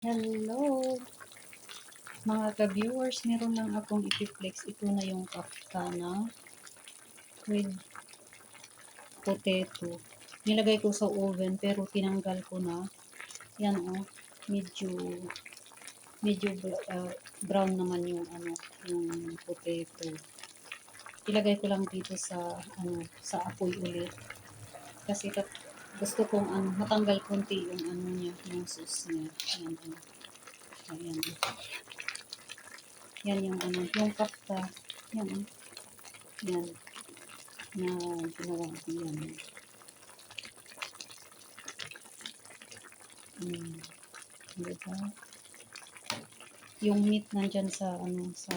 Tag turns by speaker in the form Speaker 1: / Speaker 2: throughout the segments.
Speaker 1: Hello! Mga ka-viewers, meron lang akong ipiflex. Ito na yung kaftana with potato. Nilagay ko sa oven pero tinanggal ko na. Yan oh, medyo medyo uh, brown naman yung ano, yung potato. Ilagay ko lang dito sa ano, sa apoy ulit. Kasi gusto kong ano, matanggal konti yung ano niya, yung sauce niya. Yan, ano. Ayan. Yan yung ano, yung kapta. Yan. oh. Yan. Na ginawa ko yan. Hmm. Diba? Yung meat nandyan sa ano, sa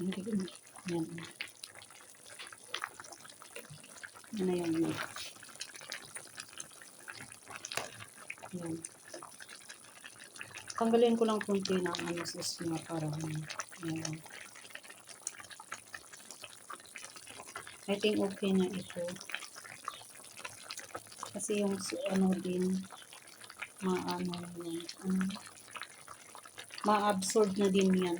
Speaker 1: hindi ko yan. oh. Ano yung meat? Yan. Tanggalin ko lang kunti ng ano sauce niya para. Yan. I think okay na ito. Kasi yung ano din, maano yan, ano, ma-absorb na din yan.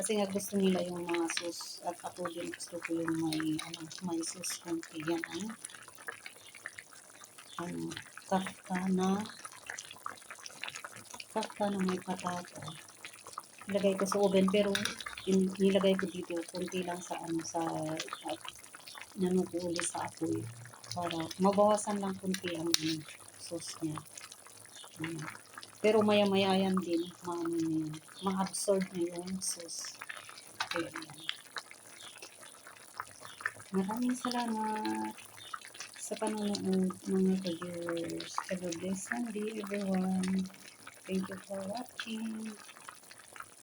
Speaker 1: Kasi nga gusto nila yung mga sauce at ako din gusto ko yung may, ano, may sauce konti yan, ano. Ano, kaftana, kaftana may patata. Ilagay ko sa oven pero in, nilagay ko dito konti lang sa ano sa at ulit sa apoy para mabawasan lang konti ang ano, sauce niya. Ano. Pero maya-maya yan din, maano. Ma-absorb na yung sauce. Yan. Maraming salamat sa panonood mga ka-viewers. Have a blessed Sunday everyone. Thank you for watching.